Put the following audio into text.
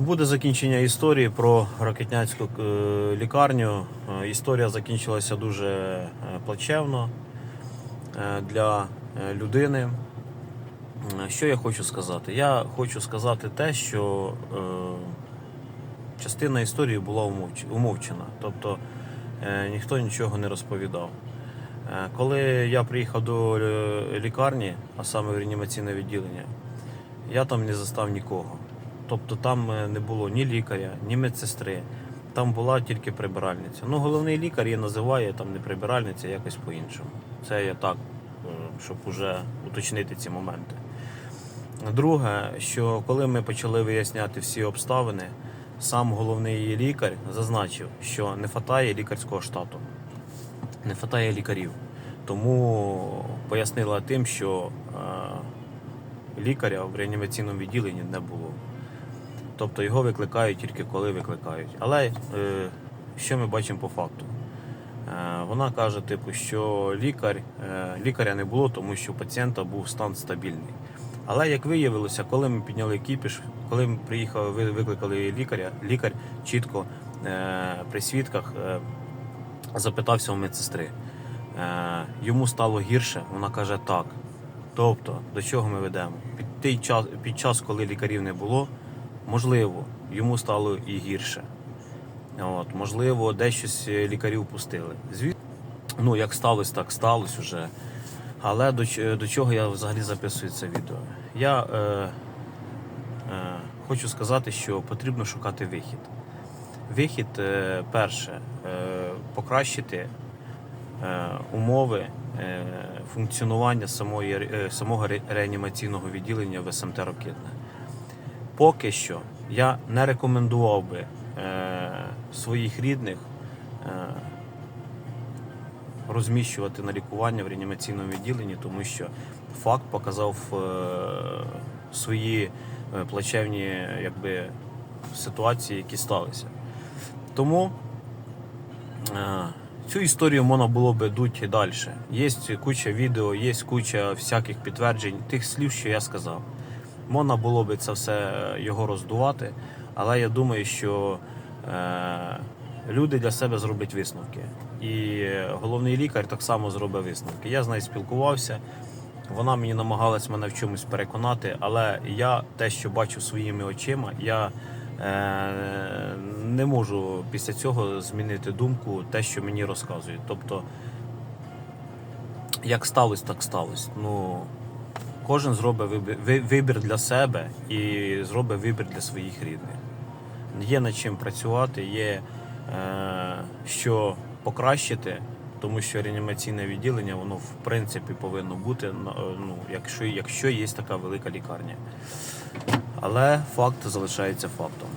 буде закінчення історії про Рокетняцьку е, лікарню. Е, Історія закінчилася дуже е, плачевно для людини. Що я хочу сказати? Я хочу сказати те, що частина історії була умовчена, тобто ніхто нічого не розповідав. Коли я приїхав до лікарні, а саме в реанімаційне відділення, я там не застав нікого. Тобто там е, не було ні лікаря, ні медсестри. Там була тільки прибиральниця. Ну, головний лікар її називає там не прибиральниця, якось по-іншому. Це я так, е, щоб уже уточнити ці моменти. Друге, що коли ми почали виясняти всі обставини, сам головний лікар зазначив, що не вистачає лікарського штату, не вистачає лікарів. Тому пояснила тим, що е, лікаря в реанімаційному відділенні не було. Тобто його викликають тільки коли викликають. Але е, що ми бачимо по факту? Е, вона каже, типу, що лікар, е, лікаря не було, тому що у пацієнта був стан стабільний. Але як виявилося, коли ми підняли кіпіш, коли ми приїхали, ви- викликали лікаря, лікар чітко е, при свідках е, запитався у медсестри. Е, йому стало гірше, вона каже так. Тобто, до чого ми ведемо? Під, той час, під час, коли лікарів не було, можливо, йому стало і гірше. От, можливо, дещось лікарів пустили. Звісно, ну як сталося, так сталося вже. Але до, до чого я взагалі записую це відео? Я е, е, хочу сказати, що потрібно шукати вихід. Вихід, е, перше, е, покращити е, умови е, функціонування самої, е, самого реанімаційного відділення в СМТ Рокитне. Поки що я не рекомендував би е, своїх рідних е, розміщувати на лікування в реанімаційному відділенні, тому що факт показав е, свої плачевні якби, ситуації, які сталися. Тому цю історію можна було би дути далі. Є куча відео, є куча всяких підтверджень тих слів, що я сказав. Можна було би це все е, його роздувати, але я думаю, що е, люди для себе зроблять висновки. І головний лікар так само зробив висновки. Я з нею спілкувався, вона мені намагалась мене в чомусь переконати, але я те, що бачу своїми очима, я е, не можу після цього змінити думку, те, що мені розказують. Тобто, як сталося, так сталося. Ну, кожен зробить вибір, вибір для себе і зробить вибір для своїх рідних. Є над чим працювати, є е, що покращити, тому що реанімаційне відділення, воно в принципі повинно бути, е, ну, якщо, якщо є така велика лікарня. Але факт залишається фактом.